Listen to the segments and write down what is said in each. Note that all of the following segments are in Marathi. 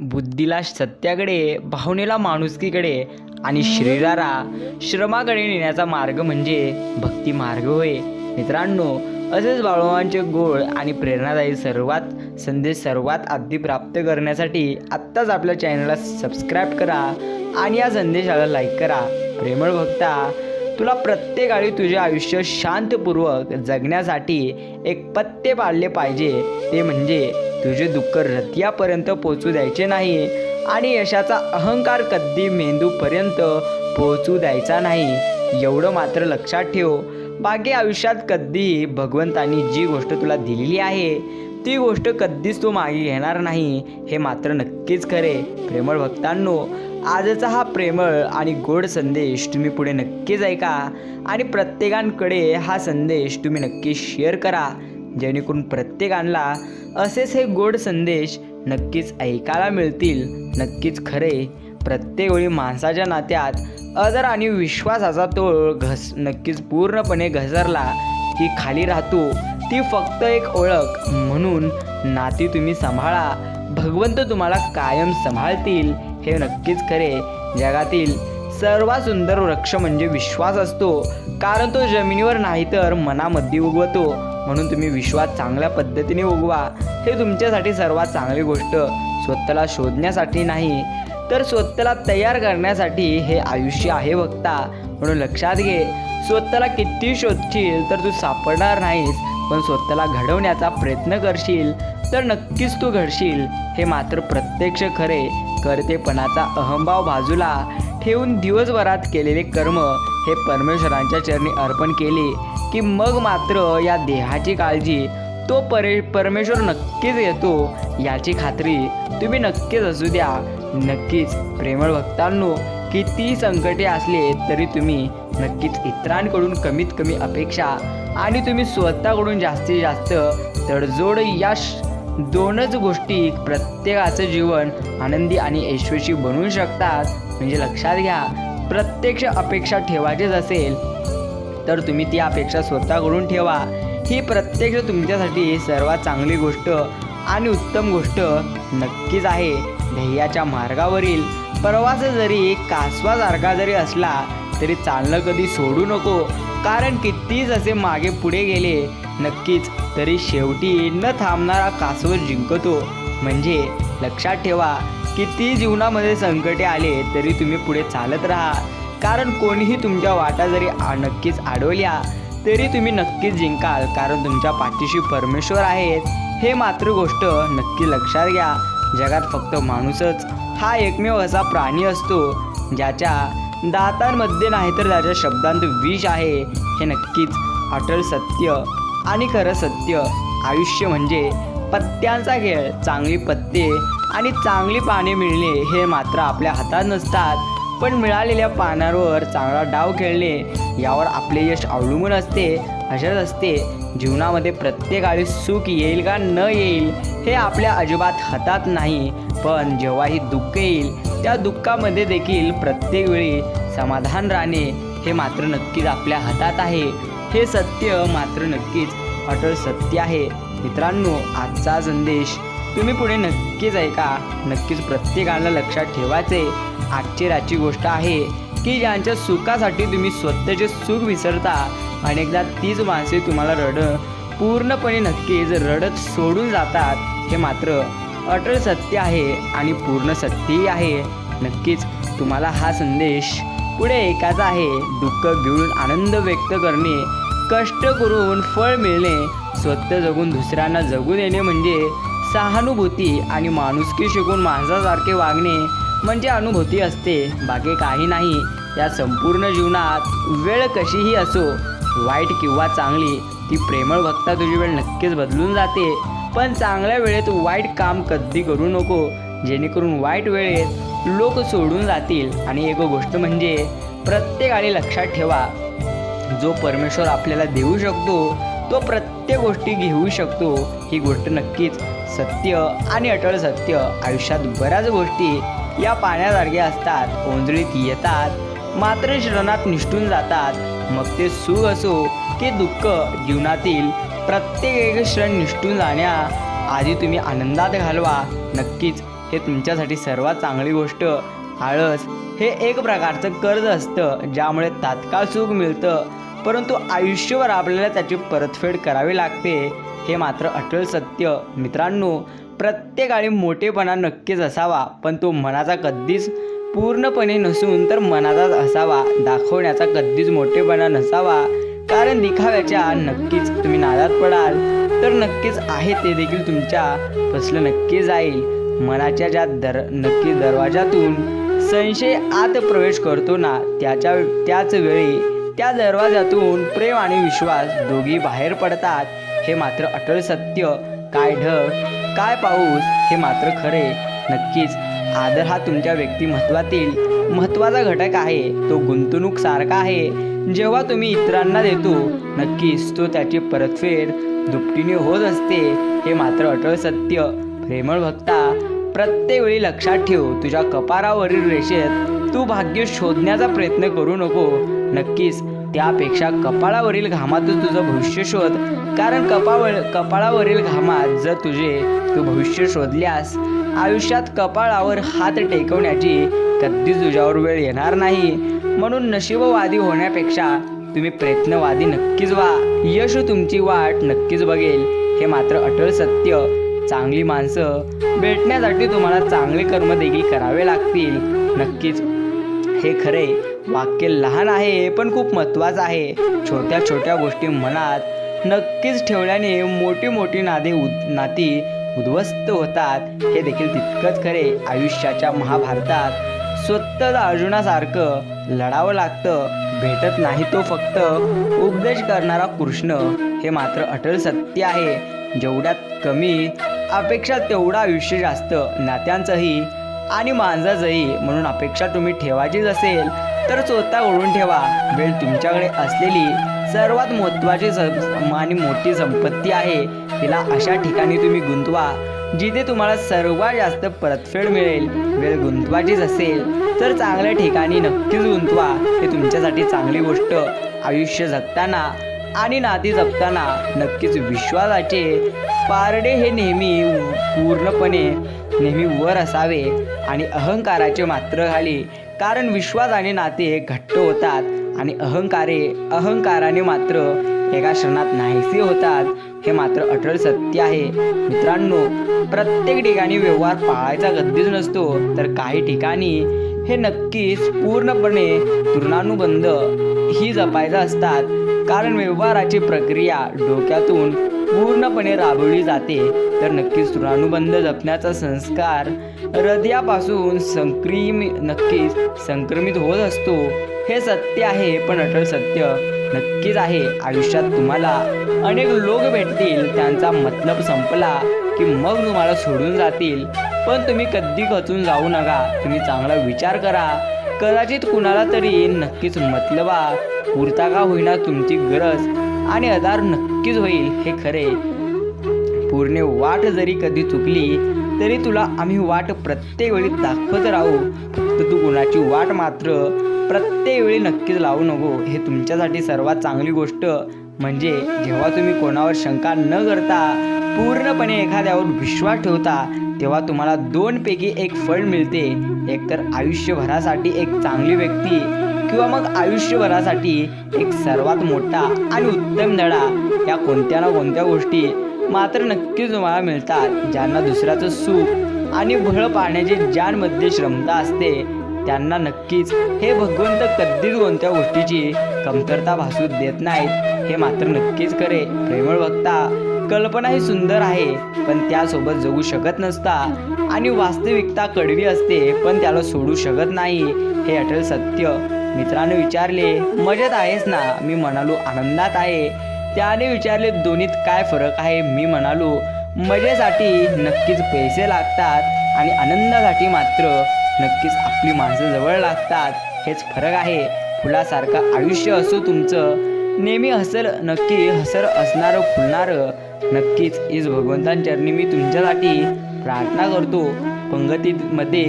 बुद्धीला सत्याकडे भावनेला माणुसकीकडे आणि शरीराला श्रमाकडे नेण्याचा मार्ग म्हणजे भक्ती मार्ग होय. मित्रांनो असेच बाळवांचे गोड आणि प्रेरणादायी सर्वात संदेश सर्वात आधी प्राप्त करण्यासाठी आत्ताच आपल्या चॅनलला सबस्क्राईब करा आणि या संदेशाला लाईक करा. प्रेमळ भक्ता तुला प्रत्येक वेळी तुझे आयुष्य शांतपूर्वक जगण्यासाठी एक पत्ते पाळले पाहिजे. ते म्हणजे तुझे दुःख रतियापर्यंत पोचू द्यायचे नाही आणि यशाचा अहंकार कधी मेंदूपर्यंत पोहोचू द्यायचा नाही. एवढं मात्र लक्षात ठेव. बाकी आयुष्यात कधीही भगवंतानी जी गोष्ट तुला दिलेली आहे ती गोष्ट कधीच तू मागे घेणार नाही हे मात्र नक्कीच खरे. प्रेमळ भक्तांनो आजचा हा प्रेमळ आणि गोड संदेश तुम्ही पुढे नक्कीच ऐका आणि प्रत्येकांकडे हा संदेश तुम्ही नक्की शेअर करा. जेणेकरून प्रत्येकांना असेच हे गोड संदेश नक्कीच ऐकायला मिळतील नक्कीच खरे. प्रत्येक वेळी माणसाच्या नात्यात आदर आणि विश्वासाचा तोळ घस नक्कीच पूर्णपणे घसरला की खाली राहतो. ती फक्त एक ओळख. म्हणून नाती तुम्ही सांभाळा. भगवंत तुम्हाला कायम सांभाळतील. हे नक्कीच खरे. जगातील सर्वात सुंदर वृक्ष म्हणजे विश्वास असतो. कारण तो जमिनीवर नाही तर मनामध्ये उगवतो. म्हणून तुम्ही विश्वास चांगल्या पद्धतीने उगवा. हे तुमच्यासाठी सर्वात चांगली गोष्ट. स्वतःला शोधण्यासाठी नाही तर स्वतःला तयार करण्यासाठी हे आयुष्य आहे बघता म्हणून लक्षात घे स्वतःला किती शोधशील तर तू सापडणार नाहीस पण स्वतःला घडवण्याचा प्रयत्न करशील तर नक्कीच तू घडशील. हे मात्र प्रत्यक्ष खरे करतेपणाचा अहंभाव बाजूला ठेवून दिवसभरात केलेले कर्म हे परमेश्वरांच्या चरणी अर्पण केले की मग मात्र या देहाची काळजी तो परे परमेश्वर नक्कीच येतो याची खात्री तुम्ही नक्कीच असू द्या. नक्कीच प्रेमळ भक्तांनो किती संकटे असले तरी तुम्ही नक्कीच इतरांकडून कमीत कमी अपेक्षा आणि तुम्ही स्वतःकडून जास्तीत जास्त तडजोड या दोनच गोष्टी प्रत्येकाचं जीवन आनंदी आणि यशस्वी बनवू शकतात. म्हणजे लक्षात घ्या प्रत्यक्ष अपेक्षा ठेवायचीच असेल तर तुम्ही ती अपेक्षा स्वतःकडून ठेवा. ही प्रत्यक्ष तुमच्यासाठी सर्वात चांगली गोष्ट आणि उत्तम गोष्ट नक्कीच आहे. ध्येयाच्या मार्गावरील प्रवास जरी कासवासारखा जरी असला तरी चालणं कधी सोडू नको. कारण कितीच असे मागे पुढे गेले नक्कीच तरी शेवटी न थांबणारा कासव जिंकतो. म्हणजे लक्षात ठेवा किती जीवनामध्ये संकटे आले तरी तुम्ही पुढे चालत राहा. कारण कोणीही तुमच्या वाटा जरी आ- नक्कीच अडवल्या तरी तुम्ही नक्कीच जिंकाल. कारण तुमच्या पाठीशी परमेश्वर आहेत. हे मात्र गोष्ट नक्की लक्षात घ्या. जगात फक्त माणूसच. हा एकमेव असा प्राणी असतो ज्याच्या दातांमध्ये नाही तर त्याच्या शब्दांत विष आहे. हे नक्कीच अटल सत्य आणि खरं सत्य. आयुष्य म्हणजे पत्त्यांचा खेळ. चांगली पत्ते आणि चांगली पाने मिळणे हे मात्र आपल्या हातात नसतात. पण मिळालेल्या पानांवर चांगला डाव खेळणे यावर आपले यश अवलंबून असते अशाच असते. जीवनामध्ये प्रत्येक वेळी सुख येईल का न येईल हे आपल्या अजिबात हातात नाही. पण जेव्हाही दुःख येईल त्या दुःखामध्ये देखील प्रत्येक वेळी समाधान राहणे हे मात्र नक्कीच आपल्या हातात आहे. हे सत्य मात्र नक्कीच अटळ सत्य आहे. मित्रांनो आजचा संदेश तुम्ही पुढे नक्कीच ऐका. नक्कीच प्रत्येकाला लक्षात ठेवायचे आश्चर्याची गोष्ट आहे की ज्यांच्या सुखासाठी तुम्ही स्वतःचे सुख विसरता. अनेकदा तीच माणसे तुम्हाला रड पूर्णपणे नक्कीच रडत सोडून जातात. हे मात्र अटळ सत्य आहे आणि पूर्ण सत्यही आहे. नक्कीच तुम्हाला हा संदेश पुढे ऐकायचा आहे. दुःख घेऊन आनंद व्यक्त करणे कष्ट करून फळ मिळणे स्वतः जगून दुसऱ्यांना जगू देणे म्हणजे सहानुभूती आणि माणुसकी शिकून माणसासारखे वागणे म्हणजे अनुभूती असते. बाकी काही नाही. या संपूर्ण जीवनात वेळ कशीही असो वाईट किंवा चांगली ती प्रेमळ भक्ता तुझी वेळ नक्कीच बदलून जाते. पण चांगल्या वेळेत वाईट काम कधी करू नको. जेणेकरून वाईट वेळेत लोक सोडून जातील. आणि एक गोष्ट म्हणजे प्रत्येकाने लक्षात ठेवा जो परमेश्वर आपल्याला देऊ शकतो तो प्रत्येक गोष्टी घेऊ शकतो. ही गोष्ट नक्कीच सत्य आणि अटळ सत्य आयुष्यात बऱ्याच गोष्टी या पाण्यासारख्या असतात. ओंजळीत येतात. मात्र क्षणात निष्ठून जातात. मग ते सुख असो की दुःख जीवनातील प्रत्येक एक क्षण निष्ठून जाण्या आधी तुम्ही आनंदात घालवा. नक्कीच हे तुमच्यासाठी सर्वात चांगली गोष्ट. आळस हे एक प्रकारचं कर्ज असतं ज्यामुळे तात्काळ सुख मिळतं. परंतु आयुष्यभर आपल्याला त्याची परतफेड करावी लागते हे मात्र अटल सत्य. मित्रांनो प्रत्येकाने मोठेपणा नक्कीच असावा पण तो मनाचा कधीच पूर्णपणे नसून तर मनाचाच असावा. दाखवण्याचा कधीच मोठेपणा नसावा. कारण दिखाव्याच्या नक्कीच तुम्ही नादात पडाल तर नक्कीच आहे ते देखील तुमच्या. फसलं नक्की जाईल. मनाच्या ज्या दर नक्की दरवाजातून संशय आत प्रवेश करतो ना त्याच्या त्याच वेळी त्या दरवाजातून प्रेम आणि विश्वास दोघी बाहेर पडतात. हे मात्र अटल सत्य. काय ढग काय पाऊस हे मात्र खरे. नक्कीच आदर हा तुमच्या व्यक्तिमत्वातील महत्त्वाचा घटक आहे. तो गुंतवणूक सारखा आहे. जेव्हा तुम्ही इतरांना देतो नक्कीच तो त्याची परतफेड दुपटीने होत असते. हे मात्र अटळ सत्य. प्रेमळ भक्ता प्रत्येक वेळी लक्षात ठेव तुझ्या कपारावरील रेषेत तू भाग्य शोधण्याचा प्रयत्न करू नको. नक्कीच त्यापेक्षा कपाळावरील घामातच तुझं भविष्य शोध. कारण कपाळ कपाळावरील घामात जर तुझे तू भविष्य शोधल्यास आयुष्यात कपाळावर हात टेकवण्याची कधीच तुझ्यावर वेळ येणार नाही. म्हणून नशीबवादी होण्यापेक्षा तुम्ही प्रयत्नवादी नक्कीच व्हा. यश तुमची वाट नक्कीच बघेल. हे मात्र अटळ सत्य. चांगली माणसं भेटण्यासाठी तुम्हाला चांगले कर्म देखील करावे लागतील. नक्कीच. हे खरे वाक्य लहान आहे पण खूप महत्त्वाचं आहे. छोट्या छोट्या गोष्टी मनात नक्कीच ठेवल्याने मोठी मोठी नाते उद नाती उद्ध्वस्त होतात. हे देखील तितकंच खरे. आयुष्याच्या महाभारतात स्वतःच अर्जुनासारखं लढावं लागतं. भेटत नाही तो फक्त उपदेश करणारा कृष्ण. हे मात्र अटल सत्य आहे. जेवढ्यात कमी अपेक्षा तेवढं आयुष्य जास्त नात्यांचंही आणि माणसाचंही. म्हणून अपेक्षा तुम्ही ठेवायचीच असेल तर स्वतः ओढून ठेवा. वेळ तुमच्याकडे असलेली सर्वात महत्त्वाची सं आणि मोठी संपत्ती आहे. तिला अशा ठिकाणी तुम्ही गुंतवा जिथे तुम्हाला सर्वात जास्त परतफेड मिळेल. वेळ गुंतवायचीच असेल तर चांगल्या ठिकाणी नक्कीच गुंतवा. हे तुमच्यासाठी चांगली गोष्ट. आयुष्य जगताना आणि नाती जपताना नक्कीच विश्वासाचे पारडे हे नेहमी पूर्णपणे नेहमी वर असावे आणि अहंकाराचे मात्र खाली. कारण विश्वास आणि नाते हे घट्ट होतात आणि अहंकारे अहंकाराने मात्र एका क्षणात नाहीसे होतात. हे मात्र अटळ सत्य आहे. मित्रांनो प्रत्येक ठिकाणी व्यवहार पाळायचा गद्दीच नसतो. तर काही ठिकाणी हे नक्कीच पूर्णपणे तृणानुबंध ही जपायचं असतात. कारण व्यवहाराची प्रक्रिया डोक्यातून पूर्णपणे राबवली जाते. तर नक्कीच तृणानुबंध जपण्याचा संस्कार हृदयापासून संक्रिमी नक्कीच संक्रमित होत असतो. हे सत्य आहे पण अटल सत्य नक्कीच आहे. आयुष्यात तुम्हाला अनेक लोक भेटतील. त्यांचा मतलब संपला. की मग तुम्हाला सोडून जातील. पण तुम्ही कधी खचून जाऊ नका. तुम्ही चांगला विचार करा. कदाचित कुणाला तरी नक्कीच मतलबा पुरता का होईना तुमची गरज आणि आधार नक्कीच होईल हे खरे. पूर्ण वाट जरी कधी चुकली तरी तुला आम्ही वाट प्रत्येक वेळी दाखवत राहू. फक्त तू कुणाची वाट मात्र प्रत्येक वेळी नक्कीच लावू नको. हे तुमच्यासाठी सर्वात चांगली गोष्ट. म्हणजे जेव्हा तुम्ही कोणावर शंका न करता पूर्णपणे एखाद्यावर विश्वास ठेवता तेव्हा तुम्हाला दोनपैकी एक फळ मिळते. एकतर आयुष्यभरासाठी एक चांगली व्यक्ती किंवा मग आयुष्यभरासाठी एक सर्वात मोठा आणि उत्तम धडा. या कोणत्या ना कोणत्या गोष्टी मात्र नक्कीच तुम्हाला मिळतात ज्यांना दुसऱ्याचं सुख आणि भळ पाहण्याची ज्यांमध्ये क्षमता असते त्यांना नक्कीच हे भगवंत कधीच कोणत्या गोष्टीची कमतरता भासू देत नाहीत. हे मात्र नक्कीच करे प्रेमळ बघता कल्पना ही सुंदर आहे पण त्यासोबत जगू शकत नसता. आणि वास्तविकता कडवी असते पण त्याला सोडू शकत नाही. हे अटल सत्य. मित्राने विचारले मजेत आहेस ना? मी म्हणालो आनंदात आहे. त्याने विचारले दोन्हीत काय फरक आहे? मी म्हणालो मजेसाठी नक्कीच पैसे लागतात आणि आनंदासाठी मात्र. नक्कीच आपली माणसं जवळ लागतात. हेच फरक आहे. फुलासारखं आयुष्य असो तुमचं. नेहमी हसर नक्की हसर असणारं फुलणारं. नक्कीच ईज भगवंतांचरणी मी तुमच्यासाठी प्रार्थना करतो. पंगतीमध्ये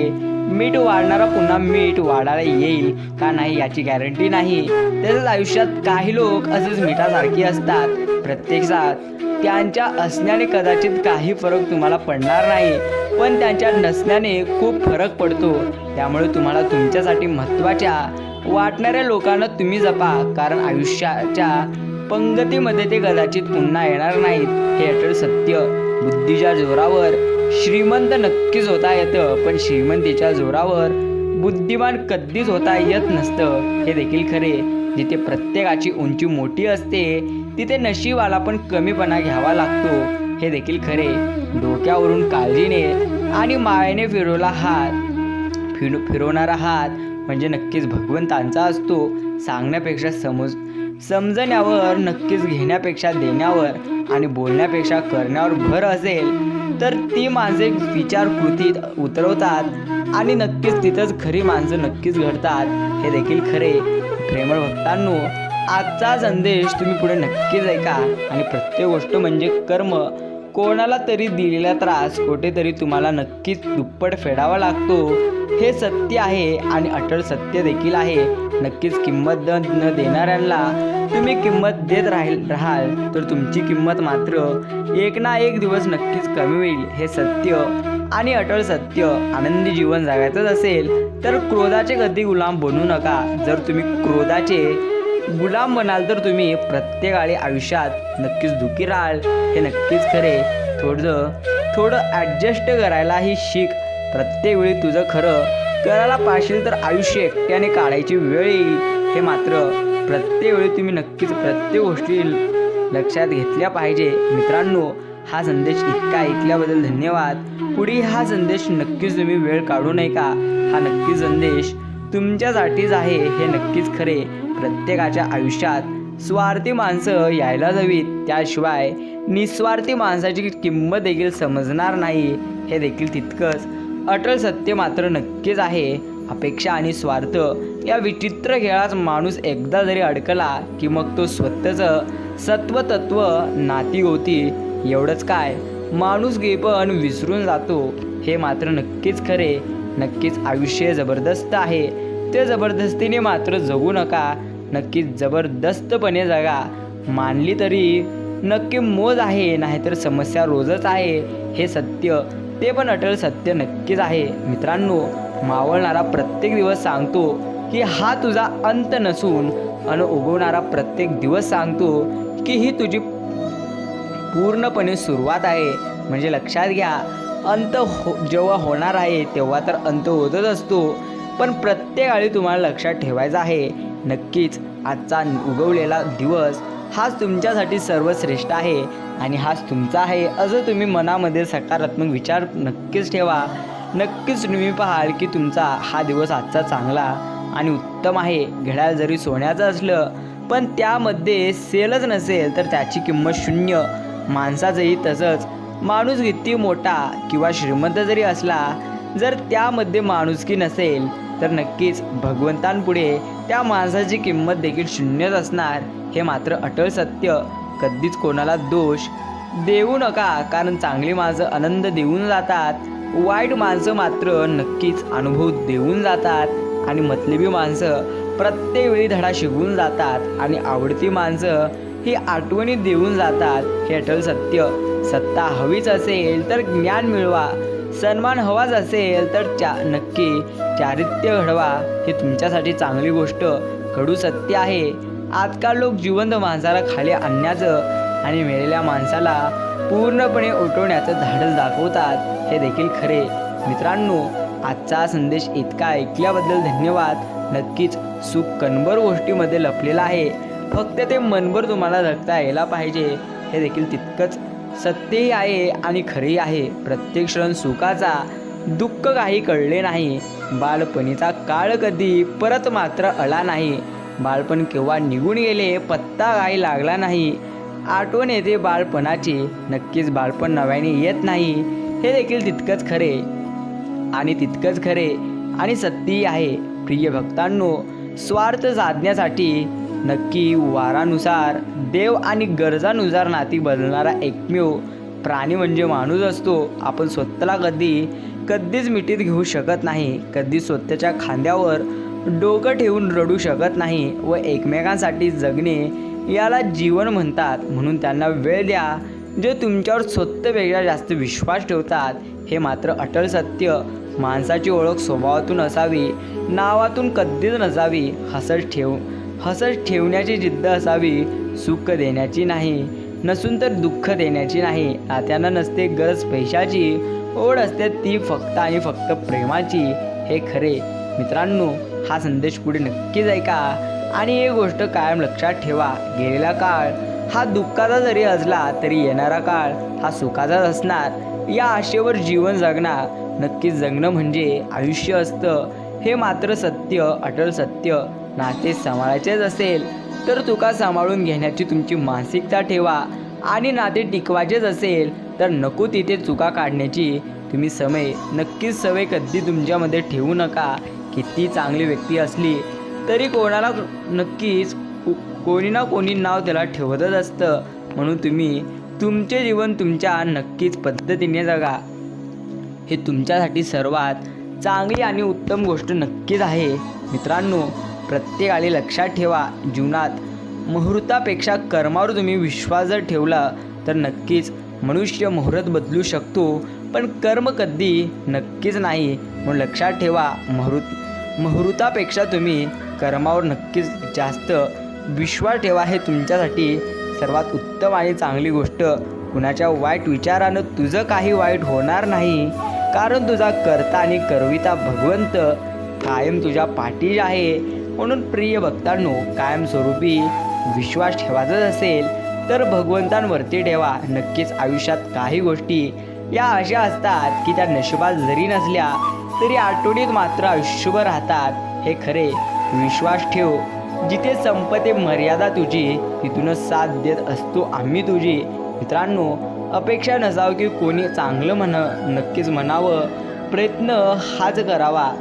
मीठ वाढणारा पुन्हा मीठ वाढायला येईल का नाही याची गॅरंटी नाही. तसंच आयुष्यात काही लोक असेच मिठासारखी असतात. प्रत्यक्षात त्यांच्या असण्याने कदाचित काही फरक तुम्हाला पडणार नाही. पण त्यांच्या नसण्याने खूप फरक पडतो. त्यामुळे तुम्हाला तुमच्यासाठी महत्त्वाच्या वाटणाऱ्या लोकांना तुम्ही जपा. कारण आयुष्याच्या पंगतीमध्ये ते कदाचित पुन्हा येणार नाहीत. हे अटळ सत्य बुद्धीच्या जोरावर श्रीमंत नक्कीच होता येतं पण श्रीमंतीच्या जोरावर बुद्धिमान कधीच होता येत नसतं. हे देखील खरे. जिथे प्रत्येकाची उंची मोठी असते तिथे नशीबाला पण कमीपणा घ्यावा लागतो. हे देखील खरे. डोक्यावरून काळजीने आणि मायेने फिरवला हात. फिर फिरवणारा हात म्हणजे नक्कीच भगवंतांचा असतो सांगण्यापेक्षा समज समजण्यावर नक्कीच घेण्यापेक्षा देण्यावर आणि बोलण्यापेक्षा करण्यावर भर असेल तर ती माणसे विचार कृतीत उतरवतात आणि नक्कीच तिथंच खरी माणसं नक्कीच घडतात. हे देखील खरे. प्रेमळ भक्तांनो आजचा संदेश तुम्ही पुढे नक्कीच ऐका. आणि प्रत्येक गोष्ट म्हणजे कर्म. कोणाला तरी दिलेला त्रास कुठेतरी तुम्हाला नक्कीच दुप्पट फेडावा लागतो. हे सत्य आहे आणि अटळ सत्य देखील आहे. नक्कीच किंमत द न देणाऱ्यांना तुम्ही किंमत देत राहील राहाल तर तुमची किंमत मात्र एक ना एक दिवस नक्कीच कमी होईल. हे सत्य आणि अटळ सत्य आनंदी जीवन जगायचंच असेल तर क्रोधाचे कधी गुलाम बनू नका. जर तुम्ही क्रोधाचे गुलाम बनाल तर तुम्ही प्रत्येकाळी आयुष्यात नक्कीच दुखी राहाल. हे नक्कीच खरे. थोडं थोडं ॲडजस्ट करायलाही शिक. प्रत्येक वेळी तुझं खरं करायला पाशील तर आयुष्य एकट्याने काढायची वेळ येईल. हे मात्र प्रत्येक वेळी तुम्ही नक्कीच प्रत्येक गोष्टी लक्षात घेतल्या पाहिजे. मित्रांनो हा संदेश इतका ऐकल्याबद्दल धन्यवाद. पुढे हा संदेश नक्कीच तुम्ही वेळ काढू नये का हा नक्कीच संदेश तुमच्यासाठीच आहे. हे नक्कीच खरे. प्रत्येकाच्या आयुष्यात स्वार्थी माणसं यायला हवीत. त्याशिवाय निस्वार्थी माणसाची किंमत देखील समजणार नाही. हे देखील तितकंच. अटल सत्य मात्र नक्कीच आहे. अपेक्षा आणि स्वार्थ या विचित्र खेळात माणूस एकदा जरी अडकला की मग तो स्वतःचं सत्वतत्व नाती होती. एवढंच काय? माणूस गे पण विसरून जातो. हे मात्र नक्कीच खरे. नक्कीच आयुष्य जबरदस्त आहे. ते जबरदस्तीने मात्र जगू नका. नक्कीच जबरदस्तपणे जगा. मानली तरी नक्की मोज आहे नाहीतर समस्या रोजच आहे हे सत्य ते पण अटल सत्य नक्कीच आहे. मित्रांनो मावळणारा प्रत्येक दिवस सांगतो की हा तुझा अंत नसून अन उगवणारा प्रत्येक दिवस सांगतो की ही तुझी पूर्णपणे सुरुवात आहे. म्हणजे लक्षात घ्या अंत हो जेव्हा होणार आहे तेव्हा तर अंत होतच असतो. पण प्रत्येक वेळी तुम्हाला लक्षात ठेवायचं आहे. नक्कीच आजचा उगवलेला दिवस हाच तुमच्यासाठी सर्वश्रेष्ठ आहे. आणि हाच तुमचा आहे असं तुम्ही मनामध्ये सकारात्मक विचार नक्कीच ठेवा. नक्कीच तुम्ही पाहाल की तुमचा हा दिवस आजचा चांगला आणि उत्तम आहे. घड्याळ जरी सोन्याचं असलं पण त्यामध्ये सेलच नसेल तर त्याची किंमत शून्य. माणसाचंही तसंच. माणूस किती मोठा किंवा श्रीमंत जरी असला जर त्यामध्ये माणुसकी नसेल तर नक्कीच भगवंतांपुढे त्या माणसाची किंमत देखील शून्यच असणार हे मात्र अटळ सत्य. कधीच कोणाला दोष देऊ नका कारण चांगली माणसं आनंद देऊन जातात. वाईट माणसं मात्र नक्कीच अनुभव देऊन जातात. आणि मतलबी माणसं प्रत्येक वेळी धडा शिकून जातात. आणि आवडती माणसं ही आठवणी देऊन जातात. हे अटल सत्य. सत्ता हवीच असेल तर ज्ञान मिळवा. सन्मान हवाच असेल तर चा नक्की चारित्र्य घडवा. हे तुमच्यासाठी चांगली गोष्ट. घडू सत्य आहे. आजकाल लोक जिवंत माणसाला खाली आणण्याचं आणि मेलेल्या माणसाला पूर्णपणे उठवण्याचं धाडस दाखवतात. हे देखील खरे. मित्रांनो आजचा संदेश इतका ऐकल्याबद्दल धन्यवाद. नक्कीच सुख कणभर गोष्टीमध्ये लपलेला आहे. फक्त ते मनभर तुम्हाला जगता यायला पाहिजे. हे देखील तितकंच सत्यही आहे आणि खरेही आहे. प्रत्येक क्षण सुखाचा दुःख काही कळले नाही. बालपणीचा काळ कधी परत मात्र आला नाही. बालपण केव्हा निघून गेले पत्ता काही लागला नाही. आठवण येते बालपणाची नक्कीच बालपण नव्याने येत नाही. हे देखील तितकंच खरे. आणि तितकंच खरे आणि सत्यही आहे. प्रिय भक्तांनो स्वार्थ साधण्यासाठी नक्की वारानुसार देव आणि गरजानुसार नाती बदलणारा एकमेव प्राणी म्हणजे माणूस असतो. आपण स्वतःला कधी कधीच मिठीत घेऊ शकत नाही. कधी स्वतःच्या खांद्यावर डोकं ठेवून रडू शकत नाही व एकमेकांसाठी जगणे याला जीवन म्हणतात. म्हणून त्यांना वेळ द्या जे तुमच्यावर स्वतःपेक्षा जास्त विश्वास ठेवतात. हे मात्र अटल सत्य. माणसाची ओळख स्वभावातून असावी नावातून कधीच नसावी हसत ठेव हसत ठेवण्याची जिद्द असावी सुख देण्याची नाही नसून तर दुःख देण्याची नाही. नात्यांना नसते गरज पैशाची ओढ असते ती फक्त आणि फक्त प्रेमाची. हे खरे. मित्रांनो हा संदेश पुढे नक्कीच ऐका आणि ही गोष्ट कायम लक्षात ठेवा. गेलेला काळ हा दुःखाचा जरी असला तरी येणारा काळ हा सुखाचाच असणार. या आशेवर जीवन जगणार. नक्कीच जगणं म्हणजे आयुष्य असतं. हे मात्र सत्य अटल सत्य. नाते सांभाळायचेच असेल तर चुका सांभाळून घेण्याची तुमची मानसिकता ठेवा. आणि नाते टिकवायचेच असेल तर नको तिथे चुका काढण्याची. तुम्ही समय नक्कीच सवय कधी तुमच्यामध्ये ठेवू नका. किती चांगली व्यक्ती असली तरी कोणाला नक्कीच को- कोणी ना कोणी नाव त्याला ठेवतच असतं. म्हणून तुम्ही तुमचे जीवन तुमच्या नक्कीच पद्धतीने जगा. हे तुमच्यासाठी सर्वात चांगली आणि उत्तम गोष्ट नक्कीच आहे. मित्रांनो प्रत्येकाने लक्षात ठेवा. जीवनात मुहूर्तापेक्षा कर्मावर तुम्ही विश्वास जर ठेवला तर नक्कीच मनुष्य मुहूर्त बदलू शकतो. पण कर्म कधी नक्कीच नाही म्हणून लक्षात ठेवा. मुहूर्त मुहूर्तापेक्षा तुम्ही कर्मावर नक्कीच जास्त विश्वास ठेवा हे तुमच्यासाठी सर्वात उत्तम आणि चांगली गोष्ट. कुणाच्या वाईट विचारानं तुझं काही वाईट होणार नाही. कारण तुझा करता आणि करविता भगवंत कायम तुझ्या पाठीशी आहे. म्हणून प्रिय भक्तांनो कायमस्वरूपी विश्वास ठेवायचाच असेल तर भगवंतांवरती ठेवा. नक्कीच आयुष्यात काही गोष्टी या अशा असतात की त्या नशिबात जरी नसल्या तरी आठवणीत मात्र आयुष्यभर राहतात. हे खरे. विश्वास ठेव. जिथे संपते मर्यादा तुझी तिथूनच साथ देत असतो आम्ही तुझी. मित्रांनो अपेक्षा नसावं की कोणी चांगलं म्हण नक्कीच म्हणावं. प्रयत्न हाच करावा.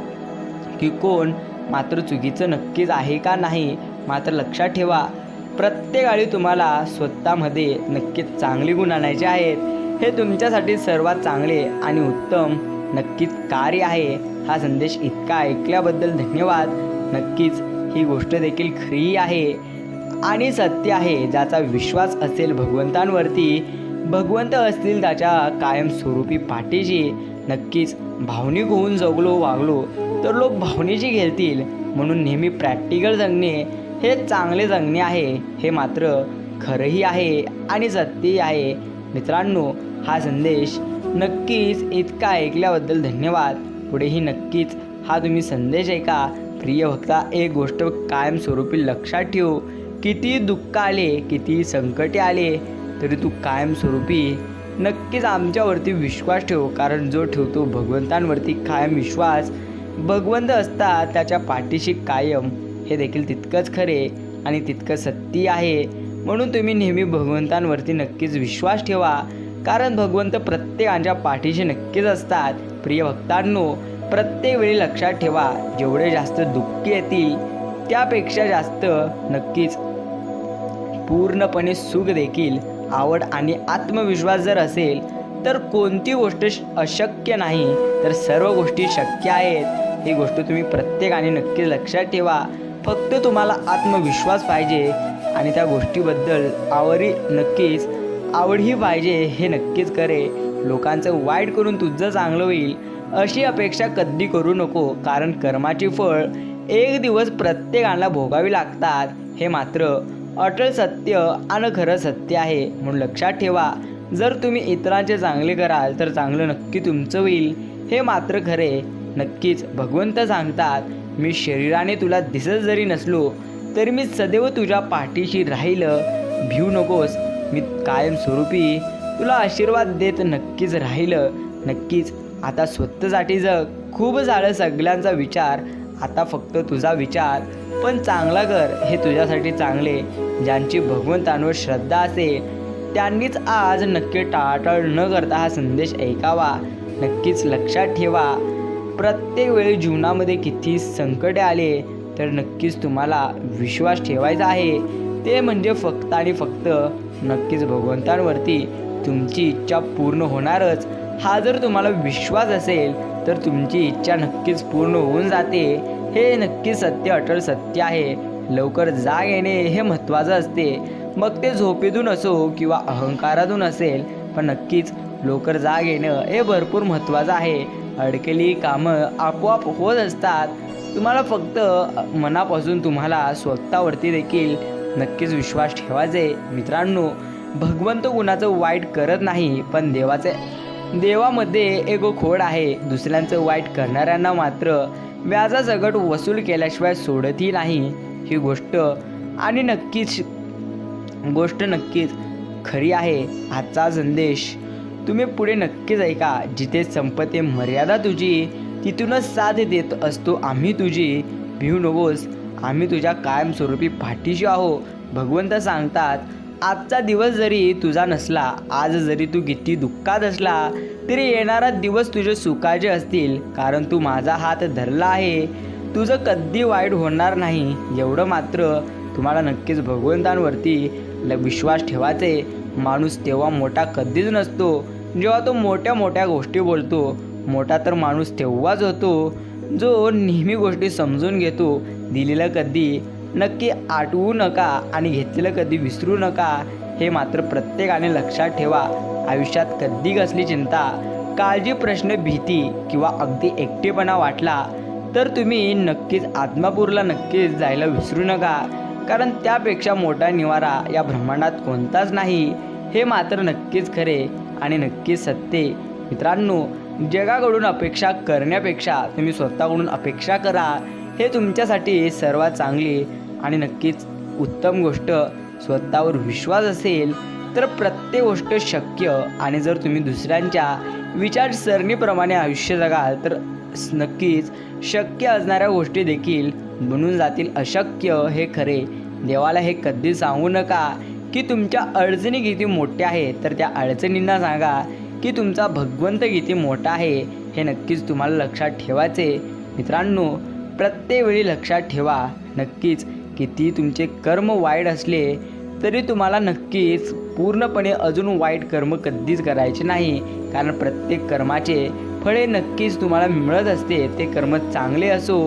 की कोण मात्र चुकीचं नक्कीच आहे का नाही मात्र लक्षात ठेवा. प्रत्येकाळी तुम्हाला स्वतःमध्ये नक्कीच चांगली गुण आणायचे आहेत. हे तुमच्यासाठी सर्वात चांगले आणि उत्तम नक्कीच कार्य आहे. हा संदेश इतका ऐकल्याबद्दल धन्यवाद. नक्कीच ही गोष्ट देखील खरी आहे. आणि सत्य आहे ज्याचा विश्वास असेल भगवंतांवरती. भगवंत असतील त्याच्या कायमस्वरूपी पाठीशी. नक्कीच भावनिक होऊन जगलो वागलो. तर लोक भावनेची घेतील. म्हणून नेहमी प्रॅक्टिकल जगणे हे चांगले जगणे आहे. हे मात्र खरंही आहे आणि सत्यही आहे. मित्रांनो हा संदेश नक्कीच इतका ऐकल्याबद्दल धन्यवाद. पुढेही नक्कीच हा तुम्ही संदेश ऐका. प्रिय भक्ता एक गोष्ट कायमस्वरूपी लक्षात ठेव. किती दुःख आले किती संकटे आले तरी तू कायमस्वरूपी नक्कीच आमच्यावरती विश्वास ठेव. कारण जो ठेवतो भगवंतांवरती कायम विश्वास भगवंत असतात त्याच्या पाठीशी कायम. हे देखील तितकंच खरे आणि तितकं सत्य आहे. म्हणून तुम्ही नेहमी भगवंतांवरती नक्कीच विश्वास ठेवा. कारण भगवंत प्रत्येकांच्या पाठीशी नक्कीच असतात. प्रिय भक्तांनो प्रत्येक वेळी लक्षात ठेवा जेवढे जास्त दुःखी येतील त्यापेक्षा जास्त नक्कीच पूर्णपणे सुख देखील आवड आणि आत्मविश्वास जर असेल तर कोणती गोष्ट श- अशक्य नाही तर सर्व गोष्टी शक्य आहेत. ही गोष्ट तुम्ही प्रत्येकाने नक्कीच लक्षात ठेवा. फक्त तुम्हाला आत्मविश्वास पाहिजे आणि त्या गोष्टीबद्दल आवडी नक्कीच आवडही पाहिजे हे नक्कीच करे लोकांचं वाईट करून तुझं चांगलं होईल अशी अपेक्षा कधी करू नको. कारण कर्माची फळ एक दिवस प्रत्येकाला भोगावी लागतात. हे मात्र अटल सत्य आणि खरं सत्य आहे. म्हणून लक्षात ठेवा जर तुम्ही इतरांचे चांगले कराल तर चांगलं नक्की तुमचं होईल. हे मात्र खरे. नक्कीच भगवंत सांगतात मी शरीराने तुला दिसत जरी नसलो तरी मी सदैव तुझ्या पाठीशी राहिलं. भिऊ नकोस मी कायमस्वरूपी तुला आशीर्वाद देत नक्कीच राहिलं. नक्कीच आता स्वतःसाठी जग खूप झालं सगळ्यांचा विचार. आता फक्त तुझा विचार. पण चांगला कर हे तुझ्यासाठी चांगले. ज्यांची भगवंतांवर श्रद्धा असेल त्यांनीच आज नक्की टाळाटाळ न करता हा संदेश ऐकावा. नक्कीच लक्षात ठेवा. प्रत्येक वेळी जीवनामध्ये किती संकटे आले तर नक्कीच तुम्हाला विश्वास ठेवायचा आहे. ते म्हणजे फक्त आणि फक्त नक्कीच भगवंतांवरती तुमची इच्छा पूर्ण होणारच. हा जर तुम्हाला विश्वास असेल तर तुमची इच्छा नक्कीच पूर्ण होऊन जाते. हे नक्कीच सत्य अटल सत्य आहे. लवकर जाग येणे हे महत्त्वाचं असते. मग ते झोपेतून असो किंवा अहंकारातून असेल पण नक्कीच लवकर जाग येणं हे भरपूर महत्त्वाचं आहे. अडकेली कामं आपोआप होत असतात. तुम्हाला फक्त मनापासून तुम्हाला स्वतःवरती देखील नक्कीच विश्वास ठेवायचे मित्रांनो भगवंत कुणाचं वाईट करत नाही पण देवाचे देवामध्ये एक खोड आहे. दुसऱ्यांचं वाईट करणाऱ्यांना मात्र व्याजासकट वसूल केल्याशिवाय सोडतही नाही. ही गोष्ट आणि नक्कीच गोष्ट नक्कीच खरी आहे. आजचा संदेश तुम्ही पुढे नक्कीच ऐका. जिथे संपते मर्यादा तुझी तिथूनच साथ देत असतो आम्ही तुझी. भिऊ नकोस आम्ही तुझ्या कायमस्वरूपी पाठीशी आहो. भगवंत सांगतात आजचा दिवस जरी तुझा नसला आज जरी तू किती दुःखात असला तरी येणारा दिवस तुझे सुखाचे असतील कारण तू माझा हात धरला आहे. तुझं कधी वाईट होणार नाही एवढं मात्र तुम्हाला नक्कीच भगवंतांवरती ल विश्वास ठेवायचे माणूस तेव्हा मोठा कधीच नसतो. जेव्हा तो मोठ्या मोठ्या गोष्टी बोलतो मोठा तर माणूस तेव्हाच होतो जो नेहमी गोष्टी समजून घेतो दिलेलं कधी नक्की आठवू नका आणि घेतलेलं कधी विसरू नका हे मात्र प्रत्येकाने लक्षात ठेवा. आयुष्यात कधी कसली चिंता काळजी प्रश्न भीती किंवा अगदी एकटेपणा वाटला तर तुम्ही नक्कीच आत्मापूरला नक्कीच जायला विसरू नका. कारण त्यापेक्षा मोठा निवारा या ब्रह्मांडात कोणताच नाही हे मात्र नक्कीच खरे. आणि नक्कीच सत्य मित्रांनो जगाकडून अपेक्षा करण्यापेक्षा तुम्ही स्वतःकडून अपेक्षा करा. हे तुमच्यासाठी सर्वात चांगली आणि नक्कीच उत्तम गोष्ट स्वतःवर विश्वास असेल तर प्रत्येक गोष्ट शक्य. आणि जर तुम्ही दुसऱ्यांच्या विचारसरणीप्रमाणे आयुष्य जगाल तर नक्कीच शक्य असणाऱ्या गोष्टी देखील बनून जातील अशक्य. हे खरे. देवाला हे कधी सांगू नका. की तुमच्या अडचणी किती मोठ्या आहेत तर त्या अडचणींना सांगा की तुमचा भगवंत किती मोठा आहे हे नक्कीच तुम्हाला लक्षात ठेवायचे. मित्रांनो प्रत्येक वेळी लक्षात ठेवा नक्कीच किती तुमचे कर्म वाईट असले तरी तुम्हाला नक्कीच पूर्णपणे अजून वाईट कर्म कधीच करायचे नाही. कारण प्रत्येक कर्माचे फळे नक्कीच तुम्हाला मिळत असते ते कर्म चांगले असो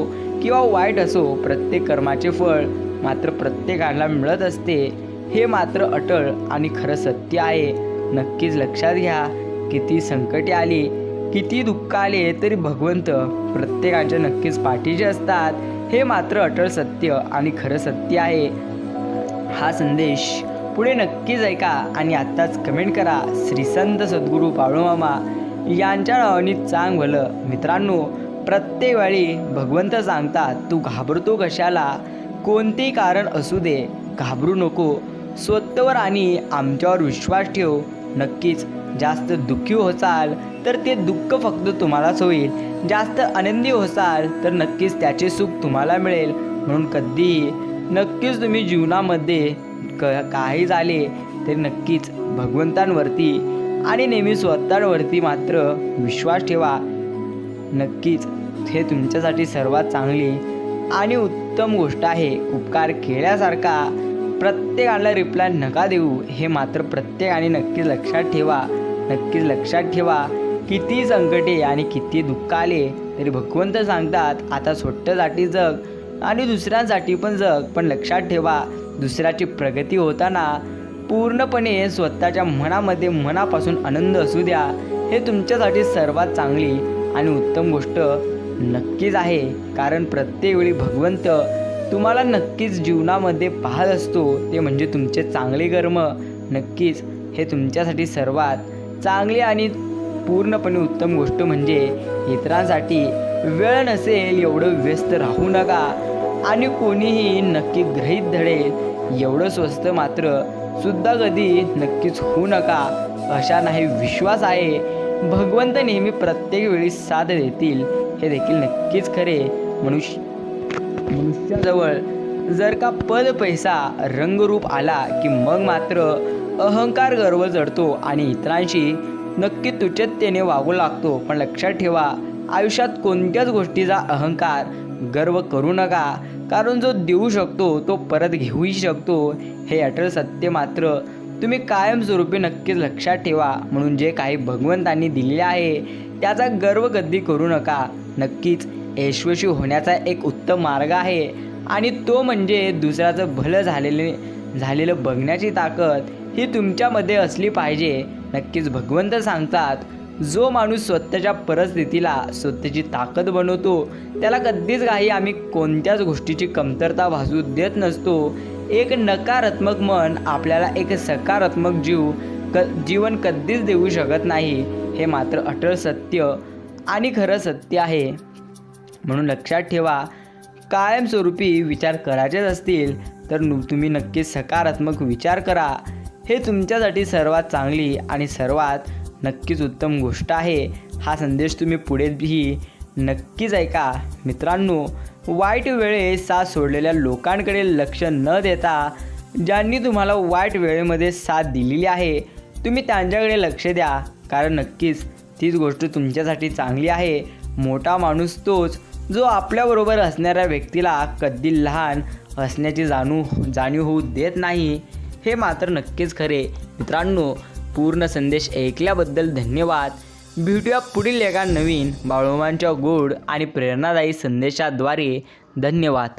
किंवा वाईट असो प्रत्येक कर्माचे फळ मात्र प्रत्येकाला मिळत असते. हे मात्र अटळ आणि खरं सत्य आहे. नक्कीच लक्षात घ्या किती संकटे आली किती दुःख आले तरी भगवंत प्रत्येकाच्या नक्कीच पाठीचे असतात. हे मात्र अटळ सत्य आणि खरं सत्य आहे. हा संदेश पुढे नक्कीच ऐका आणि आत्ताच कमेंट करा. श्रीसंत सद्गुरू बाळूमामा यांच्या नावाने चांग भलं मित्रांनो प्रत्येक वेळी भगवंत सांगतात तू घाबरतो कशाला? कोणतेही कारण असू दे. घाबरू नको. स्वतःवर आणि आमच्यावर विश्वास ठेव. नक्कीच जास्त दुःखी होसाल तर ते दुःख फक्त तुम्हालाच होईल. जास्त आनंदी होसाल तर नक्कीच त्याचे सुख तुम्हाला मिळेल. म्हणून कधीही नक्कीच तुम्ही जीवनामध्ये क काही झाले तरी नक्कीच भगवंतांवरती आणि नेहमी स्वतःवरती मात्र विश्वास ठेवा. नक्कीच हे तुमच्यासाठी सर्वात चांगली आणि उत्तम गोष्ट आहे. उपकार केल्यासारखा प्रत्येकाला रिप्लाय नका देऊ. हे मात्र प्रत्येकाने नक्कीच लक्षात ठेवा. नक्कीच लक्षात ठेवा. किती संकटे आणि किती दुःख आले तरी भगवंत सांगतात आता स्वतःसाठी जग आणि दुसऱ्यांसाठी पण जग. पण लक्षात ठेवा दुसऱ्याची प्रगती होताना पूर्णपणे स्वतःच्या मनामध्ये मनापासून आनंद असू द्या. हे तुमच्यासाठी सर्वात चांगली आणि उत्तम गोष्ट नक्कीच आहे. कारण प्रत्येक वेळी भगवंत तुम्हाला नक्कीच जीवनामध्ये पाहत असतो ते म्हणजे तुमचे चांगले कर्म. नक्कीच हे तुमच्यासाठी सर्वात चांगली आणि पूर्णपणे उत्तम गोष्ट म्हणजे इतरांसाठी वेळ नसेल एवढं व्यस्त राहू नका. आणि कोणीही नक्की गृहीत धडेल एवढं स्वस्त मात्र सुद्धा कधी नक्कीच होऊ नका. अशा नाही विश्वास आहे. भगवंत नेहमी प्रत्येक वेळी साथ देतील हे देखील नक्कीच खरे. मनुष्य मनुष्याजवळ जर का पद पैसा रंगरूप आला की मग मात्र अहंकार गर्व जडतो आणि इतरांशी नक्की तुचत्यतेने वागू लागतो. पण लक्षात ठेवा आयुष्यात कोणत्याच गोष्टीचा अहंकार गर्व करू नका. कारण जो देऊ शकतो तो परत घेऊही शकतो. हे अटल सत्य मात्र तुम्ही कायमस्वरूपी नक्कीच लक्षात ठेवा. म्हणून जे काही भगवंतांनी दिलेले आहे त्याचा गर्व कधी करू नका. नक्कीच यशस्वी होण्याचा एक उत्तम मार्ग आहे. आणि तो म्हणजे दुसऱ्याचं भलं झालेले झालेलं बघण्याची ताकद ही तुमच्यामध्ये असली पाहिजे. नक्कीच भगवंत सांगतात जो माणूस स्वतःच्या परिस्थितीला स्वतःची ताकद बनवतो त्याला कधीच काही आम्ही कोणत्याच गोष्टीची कमतरता भासू देत नसतो. एक नकारात्मक मन आपल्याला एक सकारात्मक जीव क जीवन कधीच देऊ शकत नाही. हे मात्र अटळ सत्य आणि खरं सत्य आहे. म्हणून लक्षात ठेवा कायमस्वरूपी विचार करायचेच असतील तर तुम्ही नक्की सकारात्मक विचार करा. हे तुमच्यासाठी सर्वात चांगली आणि सर्वात नक्कीच उत्तम गोष्ट आहे. हा संदेश तुम्ही पुढेही नक्कीच ऐका. मित्रांनो वाईट वेळेस साथ सोडलेल्या लोकांकडे लक्ष न देता ज्यांनी तुम्हाला वाईट वेळेमध्ये साथ दिलेली आहे तुम्ही त्यांच्याकडे लक्ष द्या. कारण नक्कीच तीच गोष्ट तुमच्यासाठी चांगली आहे. मोठा माणूस तोच जो आपल्याबरोबर असणाऱ्या व्यक्तीला कधी लहान असण्याची जाणू जाणीव होऊ देत नाही हे मात्र नक्कीच खरे. मित्रांनो पूर्ण संदेश ऐकल्याबद्दल धन्यवाद. भेटूया पुढील एका नवीन बाळोमांच्या गोड आणि प्रेरणादायी संदेशाद्वारे. धन्यवाद.